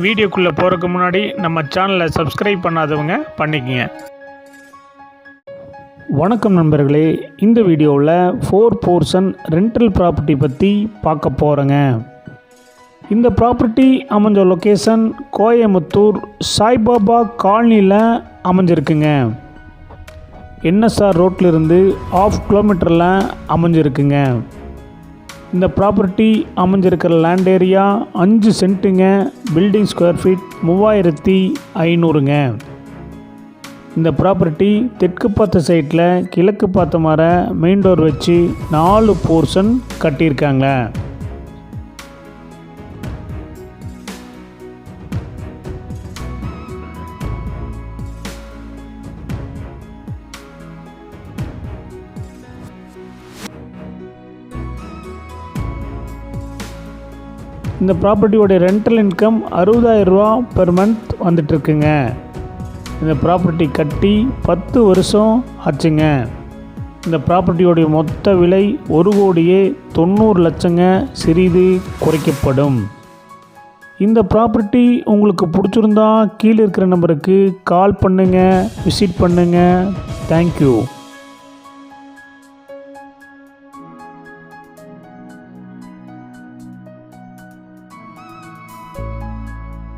வீடியோக்குள்ளே போகிறதுக்கு முன்னாடி நம்ம சேனலை சப்ஸ்கிரைப் பண்ணாதவங்க பண்ணிக்கங்க. வணக்கம் நண்பர்களே இந்த வீடியோவில் ஃபோர் போர்ஷன் ரெண்டல் ப்ராப்பர்ட்டி பற்றி பார்க்க போகிறேங்க இந்த ப்ராப்பர்ட்டி அமைஞ்ச லொக்கேஷன் கோயமுத்தூர் சாய்பாபா காலனியில் அமைஞ்சிருக்குங்க. என்எஸ்ஆர் ரோட்டிலிருந்து ஆஃப் கிலோமீட்டரில் அமைஞ்சிருக்குங்க. இந்த ப்ராப்பர்ட்டி அமைஞ்சிருக்கிற லேண்ட் ஏரியா அஞ்சு சென்ட்டுங்க பில்டிங் ஸ்கொயர் ஃபீட் மூவாயிரத்தி ஐநூறுங்க. இந்த ப்ராப்பர்ட்டி தெற்கு பார்த்த சைட்டில் கிழக்கு பார்த்த மாதிரி மெயின் டோர் வச்சு நாலு போர்ஷன் கட்டியிருக்காங்க. இந்த ப்ராப்பர்ட்டியோடைய ரெண்டல் இன்கம் அறுபதாயிரம் ரூபா பெர் மந்த் வந்துட்டுருக்குங்க. இந்த ப்ராப்பர்ட்டி கட்டி பத்து வருஷம் ஆச்சுங்க. இந்த ப்ராப்பர்ட்டியோடைய மொத்த விலை ஒரு கோடியே தொண்ணூறு லட்சங்க. சிறிது குறைக்கப்படும். இந்த ப்ராப்பர்ட்டி உங்களுக்கு பிடிச்சிருந்தா கீழே இருக்கிற நம்பருக்கு கால் பண்ணுங்கள் விசிட் பண்ணுங்கள் தேங்க்யூ